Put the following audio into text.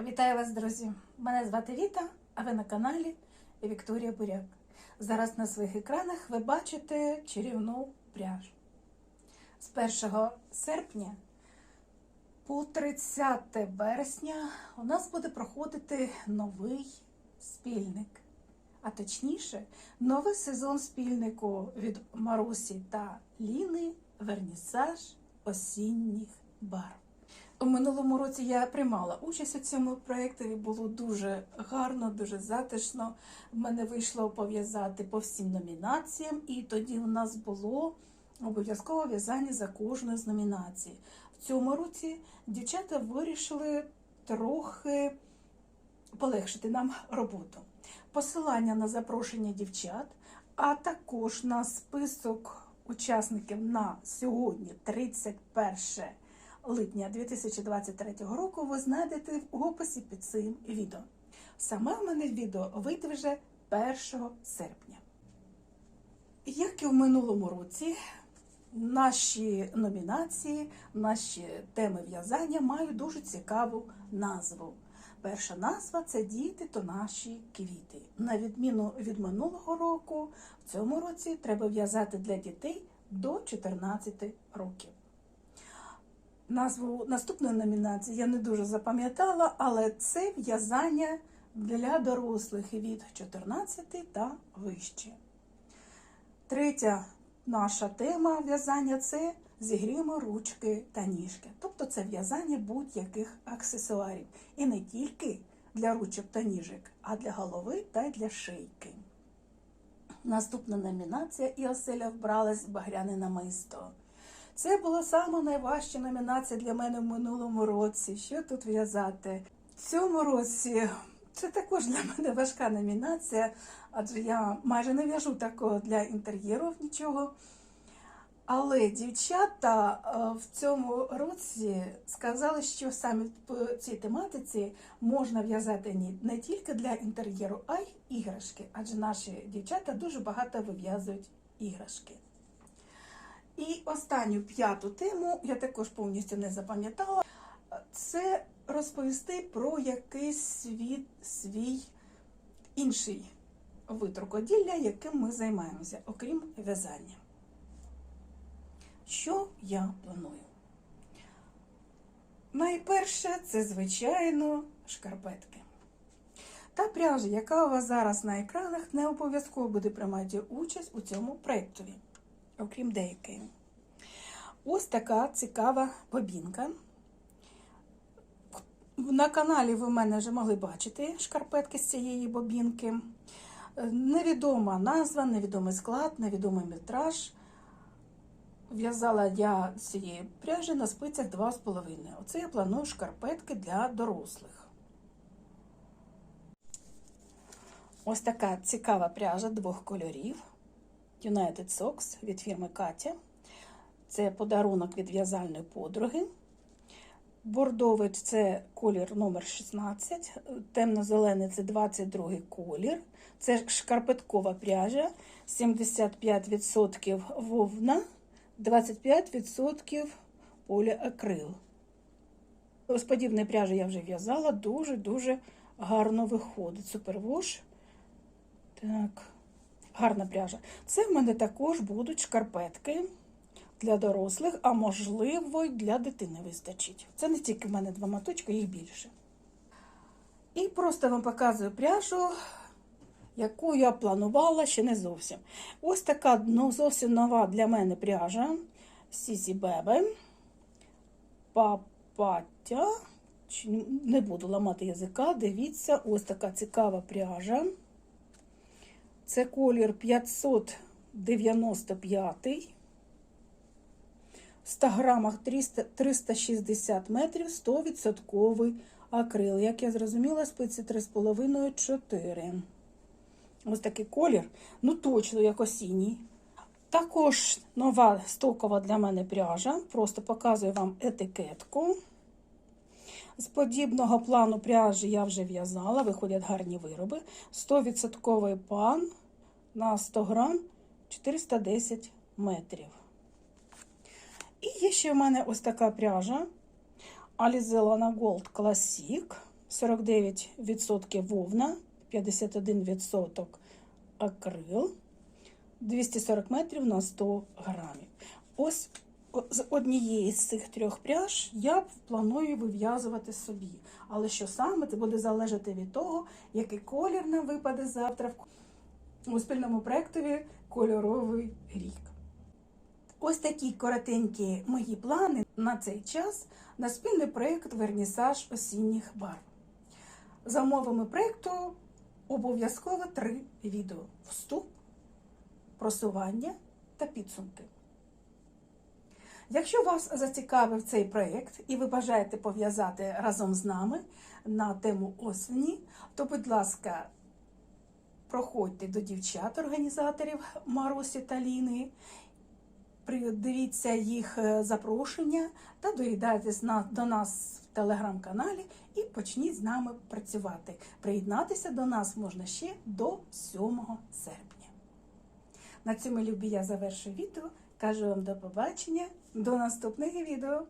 Вітаю вас, друзі! Мене звати Віта, а ви на каналі Вікторія Буряк. Зараз на своїх екранах ви бачите чарівну пряжу. З 1 серпня по 30 вересня у нас буде проходити новий спільник. А точніше, новий сезон спільнику від Марусі та Ліни Вернісаж осінніх барв. У минулому році я приймала участь у цьому проєкті. Було дуже гарно, дуже затишно. В мене вийшло пов'язати по всім номінаціям, і тоді у нас було обов'язкове в'язання за кожну з номінацій. В цьому році дівчата вирішили трохи полегшити нам роботу. Посилання на запрошення дівчат, а також на список учасників на сьогодні, 31 липня 2023 року, ви знайдете в описі під цим відео. Саме в мене відео вийде вже 1 серпня. Як і в минулому році, наші номінації, наші теми в'язання мають дуже цікаву назву. Перша назва це діти то наші квіти. На відміну від минулого року, в цьому році треба в'язати для дітей до 14 років. Назву наступної номінації я не дуже запам'ятала, але це в'язання для дорослих від 14 та вище. Третя наша тема в'язання це зігріємо ручки та ніжки. Тобто це в'язання будь-яких аксесуарів. І не тільки для ручок та ніжок, а для голови та для шийки. Наступна номінація і оселя вбралась в багряне намисто. Це була сама найважча номінація для мене в минулому році. Що тут в'язати? В цьому році це також для мене важка номінація, адже я майже не в'яжу такого для інтер'єру нічого. Але дівчата е, в цьому році сказали, що саме по цій тематиці можна в'язати не тільки для інтер'єру, а й іграшки, адже наші дівчата дуже багато вив'язують іграшки. І останню п'яту тему я також повністю не запам'ятала. Це розповісти про якийсь свій, свій інший вид рукоділля, яким ми займаємося, окрім в'язання. Що я планую? Найперше, це, звичайно, шкарпетки. Та пряжа, яка у вас зараз на екранах, не обов'язково буде приймати участь у цьому проєктові, окрім деякої. Ось така цікава бобінка. На каналі ви в мене вже могли бачити шкарпетки з цієї бобінки. Невідома назва, невідомий склад, невідомий метраж. В'язала я цієї пряжі на спицях 2,5. Оце я планую шкарпетки для дорослих. Ось така цікава пряжа двох кольорів. United Socks від фірми Катя. Це подарунок від в'язальної подруги. Бордовий це колір номер 16, темно-зелений це 22 колір. Це шкарпеткова пряжа, 75% вовна, 25% поліакрил. Подібної пряжі я вже в'язала, дуже-дуже гарно виходить. Супервош. Так, гарна пряжа. Це в мене також будуть шкарпетки для дорослих, а можливо, й для дитини вистачить. Це не тільки в мене два моточки, їх більше. І просто вам показую пряжу, яку я планувала ще не зовсім. Ось така ну, зовсім нова для мене пряжа Сісі Бебе. Папатя. Не буду ламати язика. Дивіться, ось така цікава пряжа. Це колір 595. В 100 грамах 300, 360 метрів 100% акрил. Як я зрозуміла, спиці 3,5-4. Ось такий колір. Ну, точно, як осінній. Також нова стокова для мене пряжа. Просто показую вам етикетку. З подібного плану пряжі я вже в'язала, виходять гарні вироби. 100% пан на 100 грам 410 метрів. І є ще в мене ось така пряжа Alizella Gold Classic 49% вовна, 51% акрил, 240 метрів на 100 грамів. Ось з однієї з цих трьох пряж я планую вив'язувати собі. Але що саме, це буде залежати від того, який колір нам випаде завтра у спільному проєктові Кольоровий рік. Ось такі коротенькі мої плани на цей час на спільний проєкт Вернісаж осінніх барв. За умовами проєкту обов'язково три відео: вступ, просування та підсумки. Якщо вас зацікавив цей проєкт і ви бажаєте пов'язати разом з нами на тему осені, то, будь ласка, проходьте до дівчат-організаторів Марусі та Ліни, придивіться їх е, запрошення та доїдайтесь до нас в телеграм-каналі і почніть з нами працювати. Приєднатися до нас можна ще до 7 серпня. На цьому любі я завершую відео. Кажу вам до побачення, до наступних відео.